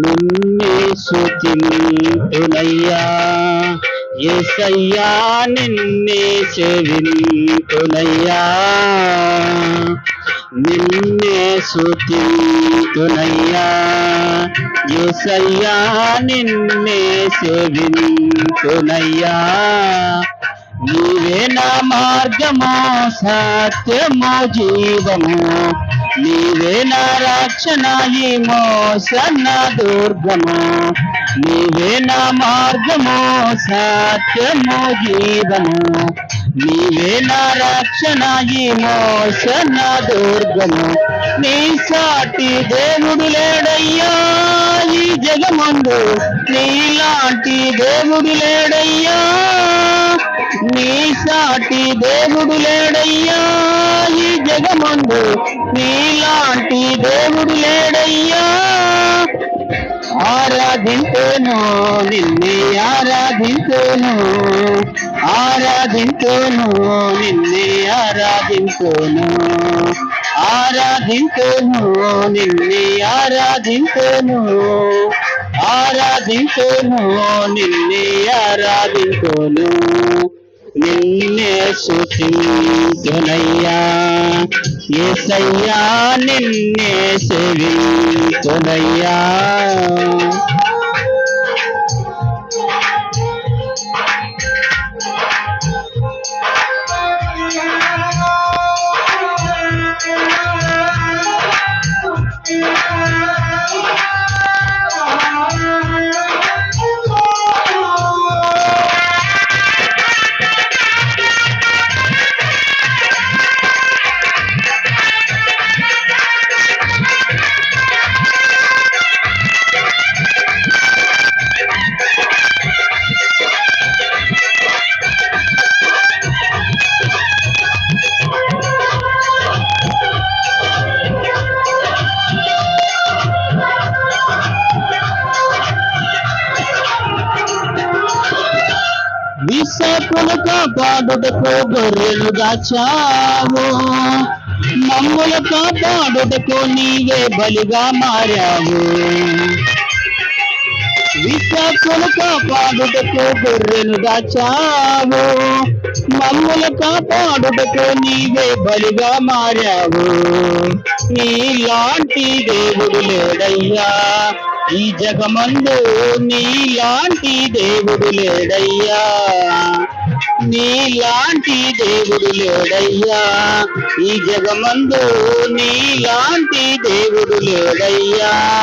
నిన్నే శుతింతునయ్యా ఏసయ్యా నిన్నే సేవింతునయ్యా నిన్నే శుతింతునయ్యా ఏసయ్యా నిన్నే సేవింతునయ్యా నీవే నా మార్గము సత్యము జీవము. నీవే నా రక్షణ ఈ మోసన్న దుర్గము. నీవే నా మార్గము సత్యము జీవము. నీవే నా రక్షణ ఈ మోసన్న దుర్గము. నీ సాటి దేవుడు లేడయ్యా ఈ జగమందు. నీలాంటి దేవుడు లేడయ్యా నీ సాటి దేవుడు లేడయ్యా ఈ జగమందు. నీలాంటి దేవుడు లేడయ్యా. ఆరాధించను నిన్నే ఆరాధించను ఆరాధించను నిన్నే ఆరాధించను ఆరాధించను నిన్నే ఆరాధించను ఆరాధించను నిన్నే ఆరాధించను నిన్నే శుతింతునయ్యా ఏసయ్యా నిన్నే సేవింతునయ్యా విశాఖలు కాపాడుటకు గొర్రెలు దాచావు మమ్ముల కాపాడుటకు నీవే బలిగా మారావు. విశాఖలు కాపాడుటకు గొర్రెను దాచావు. మమ్ముల కాపాడుటకు నీవే బలిగా మారావు. నీలాంటి దేవుడు లేడయ్యా. ఈ జగమందు నీలాంటి దేవుడు లేడయ్యా. నీలాంటి దేవుడు లేడయ్యా. ఈ జగమందు నీలాంటి దేవుడు లేడయ్యా.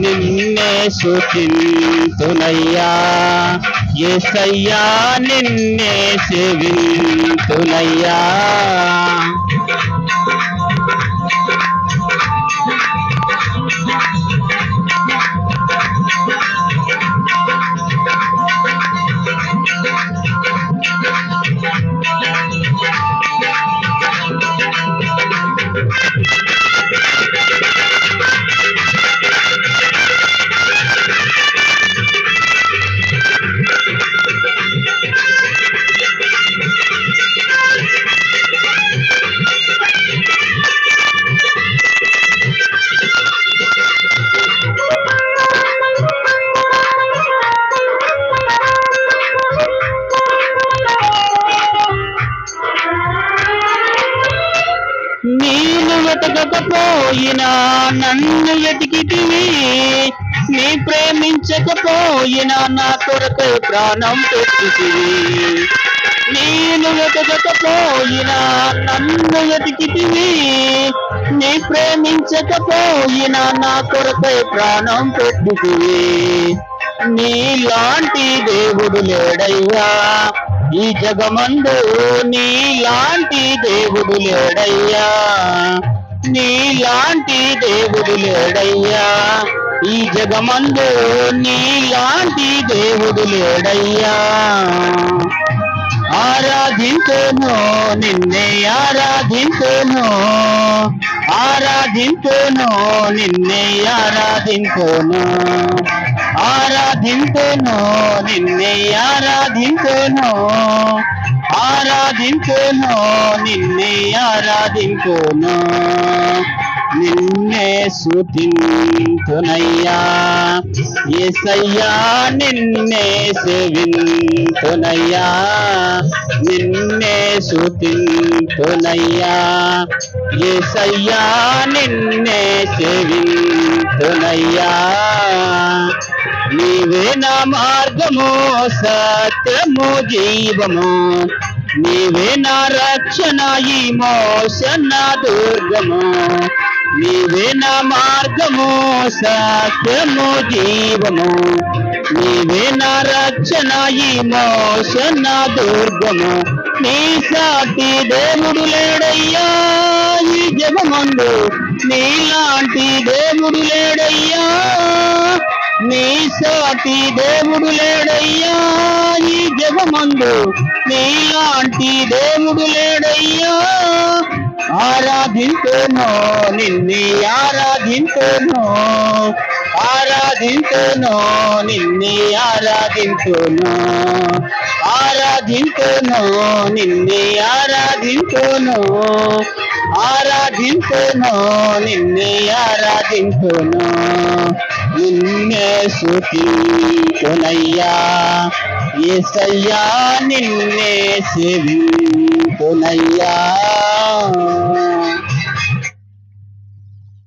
నిన్నే శుతింతునయ్యా ఏసయ్యా నిన్నే శివింతునయ్యా వెతకకపోయినా నన్ను వెతికితివి నీ ప్రేమించకపోయినా నా కొరకు ప్రాణం పెట్టితివి నేను వెతకకపోయినా నన్ను వెతికితివి నీ ప్రేమించకపోయినా నా కొరకై ప్రాణం పెట్టితివి నీలాంటి దేవుడు లేడయ్యా. ఈ జగమందు నీలాంటి దేవుడు లేడయ్యా. నీలాంటి దేవుడు లేడయ్యా. ఈ జగమందు నీలాంటి దేవుడు లేడయ్యా. ఆరాధింతును నిన్నే ఆరాధింతును ఆరాధింతును నిన్నే ఆరాధింతును ఆరాధింతును నిన్నే ఆరాధింతును ఆరాధింపును నిన్నే ఆరాధింపును నిన్నే సుతింతునయ్యా ఏసయ్యా నిన్నే సేవింతునయ్యా నిన్నే సుతింతునయ్యా ఏసయ్యా నిన్నే సేవింతునయ్యా నీవే నా మార్గము సత్యము జీవము. నీవే నా రక్షణ ఈ మోసన్న దుర్గము. నీవే నా మార్గము సత్యము జీవము. నీవే నా రక్షణ ఈ మోసన్న దుర్గము. నీ సాటి దేవుడు లేడయ్యా ఈ జగమందు. నీలాంటి దేవుడు లేడయ్యా నీ సాటి దేవుడు లేడయ్యా ఈ జగమందు. నీలాంటి దేవుడు లేడయ్యా ఆరాధింతును నిన్ని ఆరాధింతును ఆరాధింతును నిన్ని ఆరాధింతును ఆరాధింతును నిన్ని ఆరాధింతును ఆరాధింతును నిన్ని ఆరాధింతును నిన్నే శృతింతునయ్యా ఏసయ్యా నిన్నే సేవింతునయ్యా